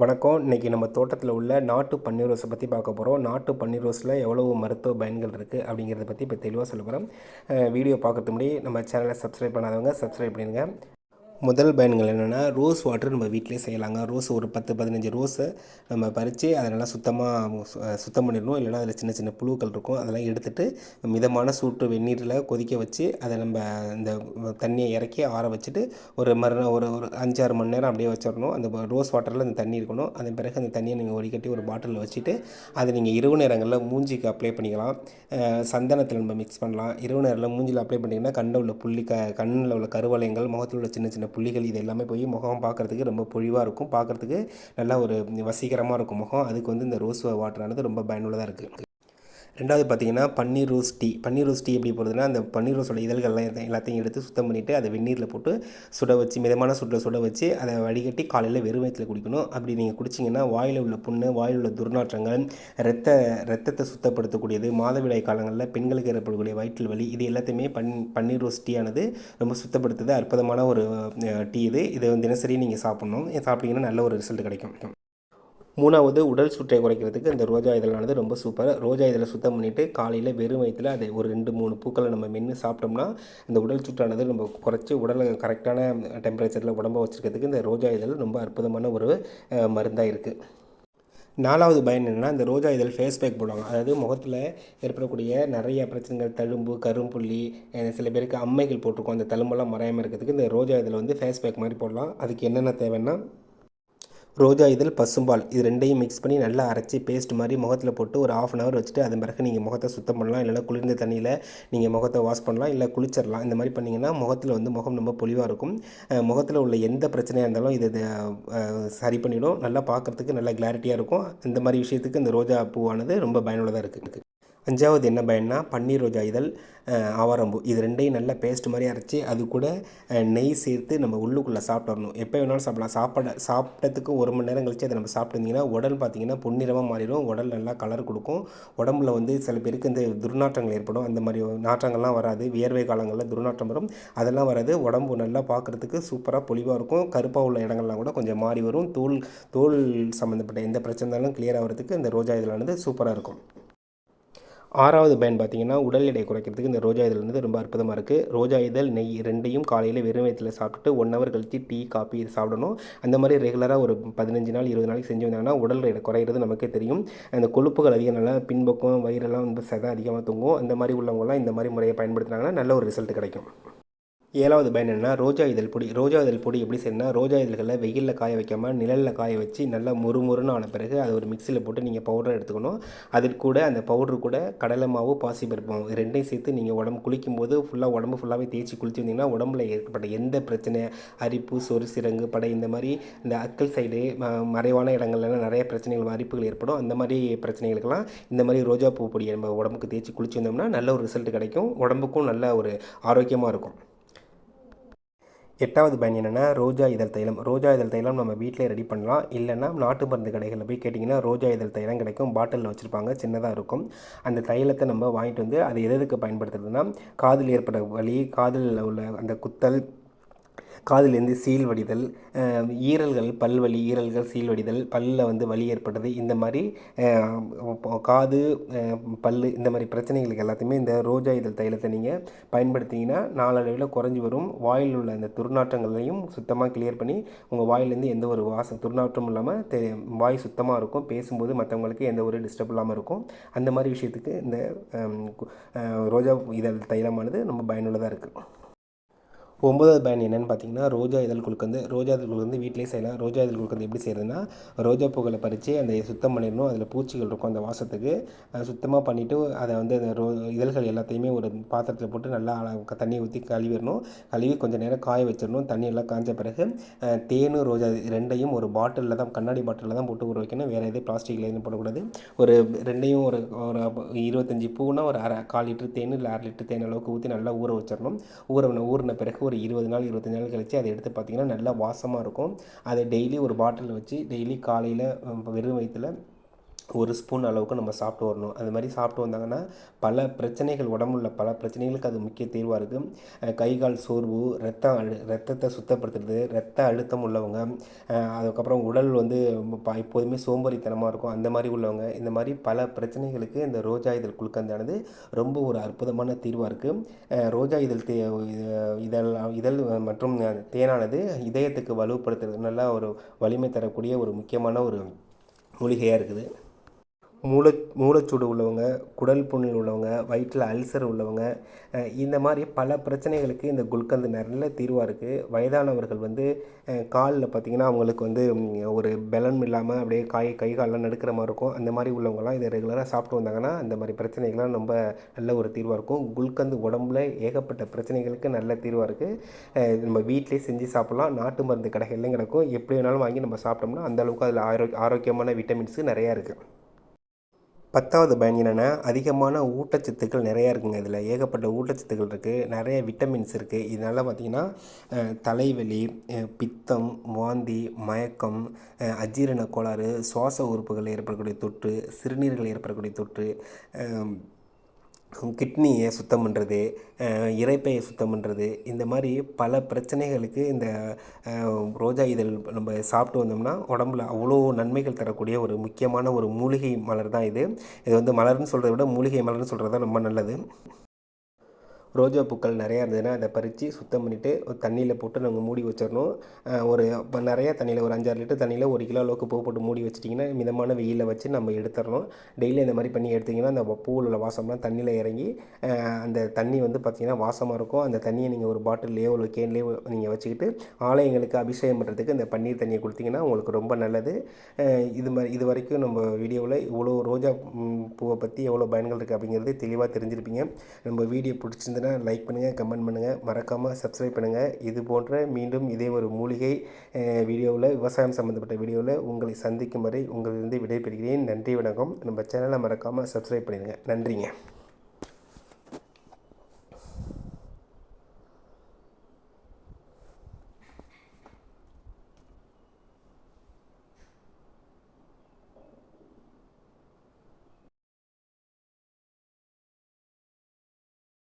வணக்கம். இன்றைக்கி நம்ம தோட்டத்தில் உள்ள நாட்டு பன்னீர் ரோஸை பற்றி பார்க்க போகிறோம் நாட்டு பன்னீர் ரோஸில் எவ்வளவு மருத்துவ பயன்கள் இருக்குது அப்படிங்கிறத பற்றி இப்போ தெளிவாக சொல்ல போகிறோம் வீடியோ பார்க்கறதுக்கு முன்னாடி நம்ம சேனலை சப்ஸ்கிரைப் பண்ணாதவங்க சப்ஸ்கிரைப் பண்ணிடுங்க. முதல் பயன்கள் என்னென்னா ரோஸ் வாட்டர் நம்ம வீட்டிலே செய்யலாங்க. ரோஸ் ஒரு பத்து பதினஞ்சு ரோஸை நம்ம பறித்து அதை நல்லா சுத்தமாக சுத்தம் பண்ணிடணும். இல்லைனா அதில் சின்ன சின்ன புழுக்கள் இருக்கும். அதெல்லாம் எடுத்துட்டு மிதமான சூட்டு வெந்நீரில் கொதிக்க வச்சு அதை நம்ம இந்த தண்ணியை இறக்கி ஆற வச்சுட்டு ஒரு மறுநாள் ஒரு ஒரு அஞ்சாறு மணி நேரம் அப்படியே வச்சிடணும். அந்த ரோஸ் வாட்டரில் அந்த தண்ணி இருக்கணும். அதன் பிறகு அந்த தண்ணியை நீங்கள் ஒடிக்கட்டி ஒரு பாட்டிலில் வச்சுட்டு அதை நீங்கள் இரவு நேரங்களில் மூஞ்சிக்கு அப்ளை பண்ணிக்கலாம். சந்தனத்தில் நம்ம மிக்ஸ் பண்ணலாம். இரவு நேரத்தில் மூஞ்சியில் அப்ளை பண்ணிங்கன்னா கண்ணில் உள்ள புள்ளி க கண்ணில் உள்ள கருவளையங்கள் முகத்தில் உள்ள சின்ன சின்ன புள்ளிகள் இது எல்லாமே போய் முகம் பார்க்குறதுக்கு ரொம்ப பொழிவாக இருக்கும். பார்க்குறதுக்கு நல்லா ஒரு வசீகரமாக இருக்கும் முகம். அதுக்கு வந்து இந்த ரோஸ் வாட்டரானது ரொம்ப பயனுள்ளதாக இருக்குது ரெண்டாவது பார்த்தீங்கன்னா பன்னீர் ரோஸ் டீ. பன்னீர் ரோஸ் டீ எப்படி போடுறதுன்னா அந்த பன்னீர் ரோஸோட இதழ்கள்லாம் எல்லாத்தையும் எடுத்து சுத்தம் பண்ணிவிட்டு அதை வெந்நீரில் போட்டு சுட வச்சு மிதமான சுட்டில் சுட வச்சு அதை வடிகட்டி காலையில் வெறும் வயிற்றில் குடிக்கணும். அப்படி நீங்கள் குடிச்சிங்கன்னா வாயில் உள்ள புண்ணு வாயில் உள்ள துர்நாற்றங்கள் ரத்த ரத்தத்தை சுத்தப்படுத்தக்கூடியது மாதவிடாய் காலங்களில் பெண்களுக்கு ஏற்படக்கூடிய வயிற்றில் வலி இது எல்லாத்தையுமே பன் பன்னீர் ரோஸ் டீ ஆனது ரொம்ப சுத்தப்படுத்துது. அற்புதமான ஒரு டீ இது. இதை தினசரி நீங்கள் சாப்பிட்ணும். சாப்பிட்டீங்கன்னா நல்ல ஒரு ரிசல்ட் கிடைக்கும். மூணாவது உடல் சுற்றை குறைக்கிறதுக்கு இந்த ரோஜா இதழானது ரொம்ப சூப்பர் ரோஜா இதழை சுத்தம் பண்ணிவிட்டு காலையில் வெறும் வயிற்றில் அதை ஒரு ரெண்டு மூணு பூக்களை நம்ம மென்று சாப்பிட்டோம்னா இந்த உடல் சுற்றானது நம்ம குறைச்சி உடலை கரெக்டான டெம்பரேச்சரில் உடம்ப வச்சுருக்கிறதுக்கு இந்த ரோஜா இதழ் ரொம்ப அற்புதமான ஒரு மருந்தாக இருக்குது நாலாவது பயன் என்னென்னா இந்த ரோஜா இதழ் ஃபேஸ் பேக் போடுவாங்க. அதாவது முகத்தில் ஏற்படக்கூடிய நிறைய பிரச்சனைகள் தழும்பு கரும்புள்ளி சில பேருக்கு அம்மைகள் போட்டிருக்கோம். அந்த தழும்பெல்லாம் மறையாமல் இருக்கிறதுக்கு இந்த ரோஜா இதழ் வந்து ஃபேஸ் பேக் மாதிரி போடலாம். அதுக்கு என்னென்ன தேவைன்னா ரோஜா இதழ் பசும்பால் இது ரெண்டையும் மிக்ஸ் பண்ணி நல்லா அரைச்சி பேஸ்ட் மாதிரி முகத்தில் போட்டு ஒரு ஆஃப் அன் ஹவர் வச்சுட்டு அதன் பிறகு நீங்கள் முகத்தை சுத்தம் பண்ணலாம். இல்லைனா குளிர்ந்த தண்ணியில் நீங்கள் முகத்தை வாஷ் பண்ணலாம். இல்லை குளிச்சிடலாம். இந்த மாதிரி பண்ணிங்கன்னா முகத்தில் வந்து முகம் ரொம்ப பொலிவாக இருக்கும். முகத்தில் உள்ள எந்த பிரச்சனையாக இருந்தாலும் இது சரி பண்ணிடும். நல்லா பார்க்குறதுக்கு நல்லா கிளாரிட்டியாக இருக்கும். இந்த மாதிரி விஷயத்துக்கு இந்த ரோஜா பூவானது ரொம்ப பயனுள்ளதாக இருக்குது அஞ்சாவது என்ன பயன்னா பன்னீர் ரோஜா இதழ் ஆவாரம்பூ. இது ரெண்டையும் நல்லா பேஸ்ட் மாதிரி அரைச்சி அது கூட நெய் சேர்த்து நம்ம உள்ளுக்குள்ளே சாப்பிட்டு வரணும் எப்போ வேணாலும் சாப்பிடலாம். சாப்பிட சாப்பிட்டதுக்கு ஒரு மணி நேரம் கழிச்சு அதை நம்ம சாப்பிட்டுருந்தீங்கன்னா உடல் பார்த்திங்கன்னா பொன்னிறமாக மாறிடும். உடல் நல்லா கலர் கொடுக்கும். உடம்புல வந்து சில பேருக்கு இந்த துர்நாற்றங்கள் ஏற்படும். அந்த மாதிரி நாற்றங்கள்லாம் வராது. வியர்வை காலங்களில் துர்நாற்றம் வரும். அதெல்லாம் வராது. உடம்பு நல்லா பார்க்குறதுக்கு சூப்பராக பொலிவாக இருக்கும். கருப்பாக உள்ள இடங்கள்லாம் கூட கொஞ்சம் மாறி வரும். தோல் தோல் சம்மந்தப்பட்ட எந்த பிரச்சனை இருந்தாலும் ஆகிறதுக்கு இந்த ரோஜா இதழானது சூப்பராக இருக்கும். ஆறாவது பயன் பார்த்தீங்கன்னா உடல் எடை குறைக்கிறதுக்கு இந்த ரோஜா இதழ் வந்து ரொம்ப அற்புதமாக இருக்குது ரோஜா இதழ் நெய் ரெண்டையும் காலையில் வெறும் வயத்தில் சாப்பிட்டுட்டு ஒன் ஹவர் கழித்து டீ காப்பி இது சாப்பிடணும். அந்த மாதிரி ரெகுலராக ஒரு பதினஞ்சு நாள் இருபது நாளைக்கு செஞ்சு வந்தாங்கன்னா உடல் எடை குறையிறது நமக்கே தெரியும். அந்த கொழுப்புகள் அதிகம் நல்லா பின்பக்கம் வயிறெல்லாம் வந்து சதை அதிகமாக தூங்கும். அந்த மாதிரி உள்ளவங்களாம் இந்த மாதிரி முறையை பயன்படுத்தினாங்கன்னா நல்ல ஒரு ரிசல்ட் கிடைக்கும். ஏழாவது பயன் என்னன்னா ரோஜா இதழ் பொடி ரோஜா இதழ் பொடி எப்படி செய்யணும்னா ரோஜா இதழ்களை வெயிலில் காய வைக்காமல் நிழலில் காய வச்சு நல்லா முறுமுறுன்னு ஆன பிறகு அதை ஒரு மிக்சியில் போட்டு நீங்கள் பவுடர் எடுத்துக்கணும். அதில் கூட அந்த பவுடர் கூட கடலை மாவு பாசி பருப்பும் ரெண்டையும் சேர்த்து நீங்கள் உடம்பு குளிக்கும் போது ஃபுல்லாக உடம்பு ஃபுல்லாகவே தேய்ச்சி குளிச்சு வந்தீங்கன்னா உடம்புல ஏற்பட்ட எந்த பிரச்சனை அரிப்பு சொறு சிறங்கு படை இந்த மாதிரி இந்த அக்கல் சைடு மறைவான இடங்கள்லாம் நிறைய பிரச்சனைகள் அரிப்புகள் ஏற்படும். அந்த மாதிரி பிரச்சனைகளுக்கெல்லாம் இந்த மாதிரி ரோஜா பூ பொடியை நம்ம உடம்புக்கு தேய்ச்சி குளிச்சு வந்தோம்னா நல்ல ஒரு ரிசல்ட் கிடைக்கும். உடம்புக்கும் நல்ல ஒரு ஆரோக்கியமாக இருக்கும். எட்டாவது பயன் என்னென்னா ரோஜா இதழ் தைலம். ரோஜா இதழ் தைலம் நம்ம வீட்டிலே ரெடி பண்ணலாம். இல்லைன்னா நாட்டு மருந்து கடைகளில் போய் கேட்டிங்கன்னா ரோஜா இதழ் தைலம் கிடைக்கும். பாட்டிலில் வச்சுருப்பாங்க. சின்னதாக இருக்கும். அந்த தைலத்தை நம்ம வாங்கிட்டு வந்து அது எதுக்கு பயன்படுத்துறதுன்னா காதில் ஏற்பட வலி காதில் உள்ள அந்த குத்தல் காதிலேருந்து சீல் வடிதல் ஈரல்கள் பல்வலி ஈரல்கள் சீல் வடிதல் பல்லில் வந்து வலி ஏற்படுது இந்த மாதிரி காது பல் பல்லு இந்த மாதிரி பிரச்சனைகளுக்கு எல்லாத்தையுமே இந்த ரோஜா இதழ் தைலத்தை நீங்கள் பயன்படுத்திங்கன்னா நாளடைவில் குறைஞ்சி வரும். வாயில் உள்ள அந்த துர்நாற்றங்களையும் சுத்தமாக கிளியர் பண்ணி உங்கள் வாயிலேருந்து எந்த ஒரு வாசம் துர்நாற்றமும் இல்லாமல் தெ வாய் சுத்தமாக இருக்கும். பேசும்போது மற்றவங்களுக்கு எந்த ஒரு டிஸ்டர்ப் இல்லாமல் இருக்கும். அந்த மாதிரி விஷயத்துக்கு இந்த ரோஜா இதழ் தைலமானது ரொம்ப பயனுள்ளதாக இருக்குது ஒன்பதாவது பயன் என்னென்னு பார்த்தீங்கன்னா ரோஜா இதழ் குழுக்கந்து ரோஜா இதழ் குழுக்கந்து வீட்டிலே செய்யலாம் ரோஜா இதழ் குழுக்கந்து எப்படி செய்கிறதுனா ரோஜா பூக்களை பறித்து அந்த சுத்தம் பண்ணிடணும். அதில் பூச்சிகள் இருக்கும் அந்த வாசத்துக்கு. சுத்தமாக பண்ணிவிட்டு அதை வந்து அந்த ரோ இதழ்கள் எல்லாத்தையுமே ஒரு பாத்திரத்தில் போட்டு நல்லா தண்ணி ஊற்றி கழுவிடணும். கழுவி கொஞ்சம் நேரம் காய வச்சிடணும். தண்ணி எல்லாம் காய்ஞ்ச பிறகு அஹ், தேனும் ரோஜா ரெண்டையும் ஒரு பாட்டிலில் தான் கண்ணாடி பாட்டிலில் தான் போட்டு ஊற வைக்கணும். வேறு எதுவும் பிளாஸ்டிக்கில் எதுவும் போடக்கூடாது. ஒரு ரெண்டையும் ஒரு ஒரு இருபத்தஞ்சி பூனா ஒரு அரை கால் லிட்டர் தேன் இல்லை அரை லிட்டர் தேன் அளவுக்கு ஊற்றி நல்லா ஊற வச்சிடணும். ஊற ஊறின பிறகு ஒரு இருபது நாள் இருபத்தஞ்சு நாள் கழிச்சு அதை எடுத்து பார்த்தீங்கன்னா நல்லா வாசமாக இருக்கும். அதை டெய்லி ஒரு பாட்டிலில் வச்சு டெய்லி காலையில் வெறும் வயிற்றுல ஒரு ஸ்பூன் அளவுக்கு நம்ம சாப்பிட்டு வரணும். அது மாதிரி சாப்பிட்டு வந்தாங்கன்னா பல பிரச்சனைகள் உடம்புல பல பிரச்சனைகளுக்கு அது முக்கிய தீர்வாக இருக்குது கை கால் சோர்வு ரத்தம் அழு ரத்தத்தை சுத்தப்படுத்துறது ரத்த அழுத்தம் உள்ளவங்க அதுக்கப்புறம் உடல் வந்து எப்போதுமே சோம்பேறித்தனமாக இருக்கும். அந்த மாதிரி உள்ளவங்க இந்த மாதிரி பல பிரச்சனைகளுக்கு இந்த ரோஜா இதழ் குழுக்கந்தானது ரொம்ப ஒரு அற்புதமான தீர்வாக இருக்குது ரோஜா இதழ் தே இதழ் இதழ் மற்றும் தேனானது இதயத்துக்கு வலுப்படுத்துறது நல்லா ஒரு வலிமை தரக்கூடிய ஒரு முக்கியமான ஒரு மூலிகையாக இருக்குது. மூளை மூளைச்சூடு உள்ளவங்க குடல் புண்ணில் உள்ளவங்க வயிற்றில் அல்சர் உள்ளவங்க இந்த மாதிரி பல பிரச்சனைகளுக்கு இந்த குல்கந்து நல்ல தீர்வாக இருக்குது வயதானவர்கள் வந்து காலில் பார்த்திங்கன்னா அவங்களுக்கு வந்து ஒரு பலன் இல்லாமல் அப்படியே காய் கை காலெலாம் நடுக்கிற மாதிரி இருக்கும். அந்த மாதிரி உள்ளவங்கலாம் இதை ரெகுலராக சாப்பிட்டு வந்தாங்கன்னா அந்த மாதிரி பிரச்சனைகள்லாம் ரொம்ப நல்ல ஒரு தீர்வாக இருக்கும். குல்கந்து உடம்புல ஏகப்பட்ட பிரச்சனைகளுக்கு நல்ல தீர்வாக இருக்குது நம்ம வீட்டிலே செஞ்சு சாப்பிட்லாம். நாட்டு மருந்து கடைகள்லையும் கிடக்கும். எப்படி வேணாலும் வாங்கி நம்ம சாப்பிட்டோம்னா அந்த அளவுக்கு அதில் ஆரோக்கிய ஆரோக்கியமான விட்டமின்ஸு நிறையா இருக்குது பத்தாவது பயன் என்னென்னா அதிகமான ஊட்டச்சத்துக்கள் நிறையா இருக்குங்க இதில். ஏகப்பட்ட ஊட்டச்சத்துக்கள் இருக்குது நிறைய விட்டமின்ஸ் இருக்குது இதனால் பார்த்திங்கன்னா தலைவலி பித்தம் வாந்தி மயக்கம் அஜீரண கோளாறு சுவாச உறுப்புகள் ஏற்படக்கூடிய தொற்று சிறுநீர்கள் ஏற்படக்கூடிய தொற்று கிட்னியை சுத்தம் பண்ணுறது இரைப்பையை சுத்தம் பண்ணுறது இந்த மாதிரி பல பிரச்சனைகளுக்கு இந்த ரோஜா இதழ் நம்ம சாப்பிட்டு வந்தோம்னா உடம்புல அவ்வளோ நன்மைகள் தரக்கூடிய ஒரு முக்கியமான ஒரு மூலிகை மலர் தான் இது. இது வந்து மலர்னு சொல்கிறத விட மூலிகை மலர்னு சொல்கிறது தான் ரொம்ப நல்லது. ரோஜா பூக்கள் நிறையா இருந்ததுன்னா அதை பறித்து சுத்தம் பண்ணிவிட்டு தண்ணியில் போட்டு நம்ம மூடி வச்சிடணும். ஒரு இப்போ நிறைய தண்ணியில் ஒரு அஞ்சாறு லிட்டர் தண்ணியில் ஒரு கிலோ அளவுக்கு பூ போட்டு மூடி வச்சிட்டிங்கன்னா மிதமான வெயிலில் வச்சு நம்ம எடுத்துடணும். டெய்லி இந்த மாதிரி பண்ணி எடுத்திங்கன்னா அந்த பூவில் உள்ள வாசம்லாம் தண்ணியில் இறங்கி அந்த தண்ணி வந்து பார்த்திங்கன்னா வாசமாக இருக்கும். அந்த தண்ணியை நீங்கள் ஒரு பாட்டில்லையோ ஒரு கேன்லேயோ நீங்கள் வச்சுக்கிட்டு ஆலயங்களுக்கு அபிஷேகம் பண்ணுறதுக்கு இந்த பன்னீர் தண்ணியை கொடுத்தீங்கன்னா உங்களுக்கு ரொம்ப நல்லது. இது மாதிரி இது வரைக்கும் நம்ம வீடியோவில் இவ்வளோ ரோஜா பூவை பற்றி எவ்வளோ பயன்கள் இருக்குது அப்படிங்கிறது தெளிவாக தெரிஞ்சிருப்பீங்க. நம்ம வீடியோ பிடிச்சிருந்ததுன்னா லைக் பண்ணுங்கள் கமெண்ட் பண்ணுங்கள் மறக்காமல் சப்ஸ்கிரைப் பண்ணுங்கள் இது போன்ற மீண்டும் இதே ஒரு மூலிகை வீடியோவில் விவசாயம் சம்மந்தப்பட்ட வீடியோவில் உங்களை சந்திக்கும் வரை உங்களிலிருந்து விடைபெறுகிறேன். நன்றி வணக்கம். நம்ம சேனலை மறக்காமல் சப்ஸ்கிரைப் பண்ணிடுங்க. நன்றிங்க.